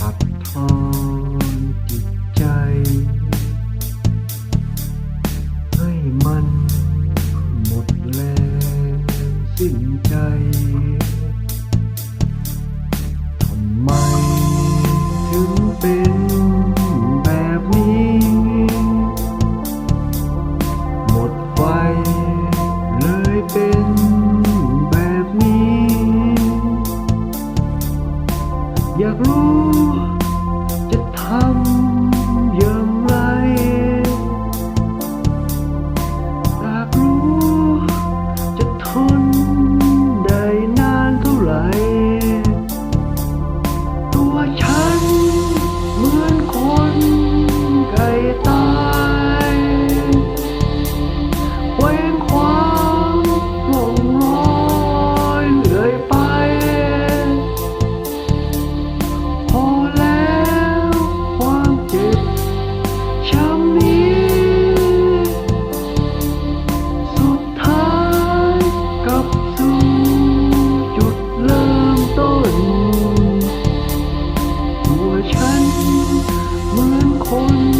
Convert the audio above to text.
ตัดทอนจิตใจ ให้มันหมดแรงสิ้นใจ อยากรู้จะทำ Oh.